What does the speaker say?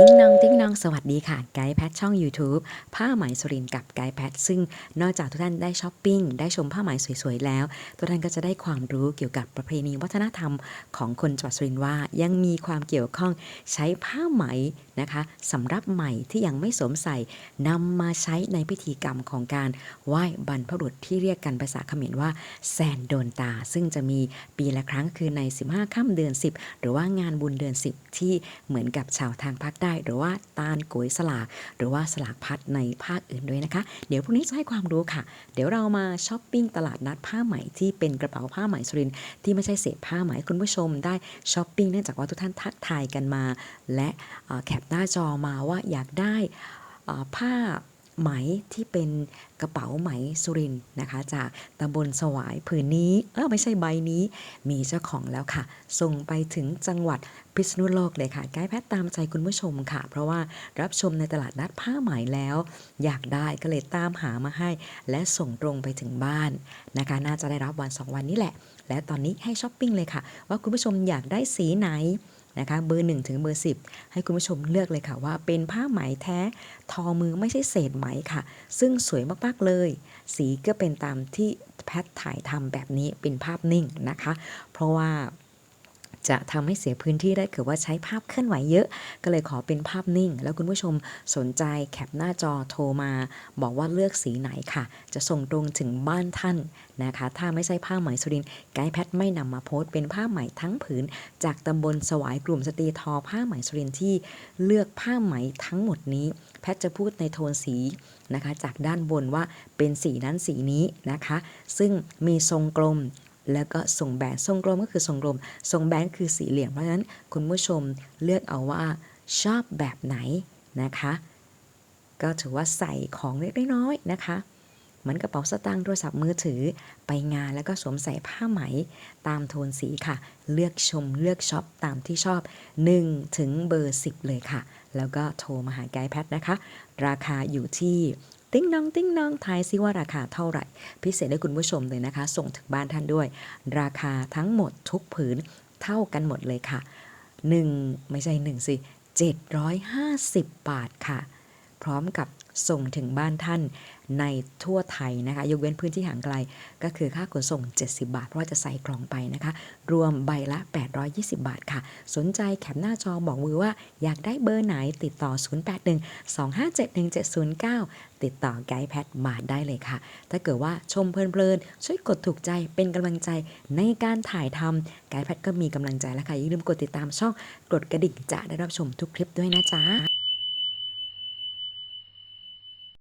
ติ้งนองติ้งนองสวัสดีค่ะ ไกด์แพทช่อง YouTube ผ้าไหมสุรินกับไกด์แพทซึ่งนอกจากทุกท่านได้ช้อปปิ้ง ได้ชมผ้าไหมสวยๆแล้ว ทุกท่านก็จะได้ความรู้เกี่ยวกับประเพณีวัฒนธรรมของคนจังหวัดสุรินทร์ว่า ยังมีความเกี่ยวข้องใช้ผ้าไหมนะคะสำหรับใหม่ที่ยังไม่สวมใส่นำมาใช้ในพิธีกรรมของการไหว้บรรพบุรุษที่เรียกกันภาษาเขมรว่าแซนโดนตา ซึ่งจะมีปีละครั้งคือใน 15 ค่ำเดือน 10 หรือว่างานบุญเดือน 10 ที่เหมือนกับชาวทางภาคใต้หรือว่าตาลโกยสลาก หรือว่าสลากพัดในภาคอื่นด้วยนะคะ เดี๋ยวพรุ่งนี้จะให้ความรู้ค่ะ เดี๋ยวเรามาช้อปปิ้งตลาดนัดผ้าไหมที่เป็นกระเป๋าผ้าไหมสุรินที่ไม่ใช่เศษผ้าไหมคุณผู้ชมได้ช้อปปิ้งเนื่องจากว่าทุกท่านทักทายกันมา และแคปหน้าจอมาว่าอยากได้ผ้า ไหมที่เป็นกระเป๋าไหมสุรินนะคะ จากตำบลสวายผืนนี้เออไม่ใช่ใบนี้ มีเจ้าของแล้วค่ะ ส่งไปถึงจังหวัดพิษณุโลกเลยค่ะไกด์แพทย์ตามใจคุณผู้ชมค่ะ เพราะว่ารับชมในตลาดนัดผ้าไหมแล้ว อยากได้ก็เลยตามหามาให้ และส่งตรงไปถึงบ้านนะคะ น่าจะได้รับวัน 2 วันนี้แหละ และตอนนี้ให้ช้อปปิ้งเลยค่ะ ว่าคุณผู้ชมอยากได้สีไหน นะคะเบอร์1ถึงเบอร์10 ให้คุณผู้ชมเลือกเลยค่ะว่าเป็นผ้าไหมแท้ทอมือไม่ใช่เศษไหมค่ะ ซึ่งสวยมากๆเลย สีก็เป็นตามที่แพทถ่ายทำแบบนี้เป็นภาพนิ่งนะคะ เพราะว่า จะทำให้เสียพื้นที่ได้เกิดว่าใช้ภาพเคลื่อนไหวเยอะ ก็เลยขอเป็นภาพนิ่ง แล้วคุณผู้ชมสนใจแคปหน้าจอโทรมา บอกว่าเลือกสีไหนค่ะ จะส่งตรงถึงบ้านท่านนะคะ ถ้าไม่ใช่ผ้าไหมสุรินไกด์แพทไม่นำมาโพสต์เป็นผ้าไหมทั้งผืน จากตำบลสวายกลุ่มสตรีทอผ้าไหมสุรินที่เลือกผ้าไหมทั้งหมดนี้ แพทจะพูดในโทนสีนะคะ จากด้านบนว่าเป็นสีนั้นสีนี้นะคะ ซึ่งมีทรงกลม แล้วก็ทรงแบนทรงกลมก็คือทรงกลมทรงแบนคือสีเหลี่ยม เพราะฉะนั้นคุณผู้ชมเลือกเอาว่าชอบแบบไหนนะคะ ก็ถือว่าใส่ของเล็กๆน้อยๆนะคะ เหมือนกระเป๋าสตางค์โทรศัพท์มือถือไปงานแล้วก็สวมใส่ผ้าไหมตามโทนสีค่ะ เลือกชมเลือกช็อปตามที่ชอบ 1 ถึงเบอร์ 10 เลยค่ะ แล้วก็โทรมาหาไกด์แพทนะคะ ราคาอยู่ที่ ติ้งนองติ้งนองทายซิว่าราคาเท่าไหร่ พิเศษให้คุณผู้ชมเลยนะคะ ส่งถึงบ้านท่านด้วย ราคาทั้งหมดทุกผืนเท่ากันหมดเลยค่ะ 1 ไม่ใช่ 1 สิ 750 บาทค่ะ พร้อมกับ ส่งถึงบ้านท่านในทั่วไทยนะคะ ยกเว้นพื้นที่ห่างไกล ก็คือค่าขนส่ง 70 บาท เพราะจะใส่กล่องไปนะคะ รวมใบละ 820 บาทค่ะ สนใจแคปหน้าจอบอกมือว่าอยากได้เบอร์ไหนติดต่อ 0812571709 ติดต่อไกด์แพทมาได้เลยค่ะ ถ้าเกิดว่าชมเพลินๆช่วยกดถูกใจเป็นกำลังใจในการถ่ายทำไกด์แพทก็มีกำลังใจแล้วค่ะอย่าลืมกดติดตามช่องกดกระดิ่งจะได้รับชมทุกคลิปด้วยนะจ๊ะ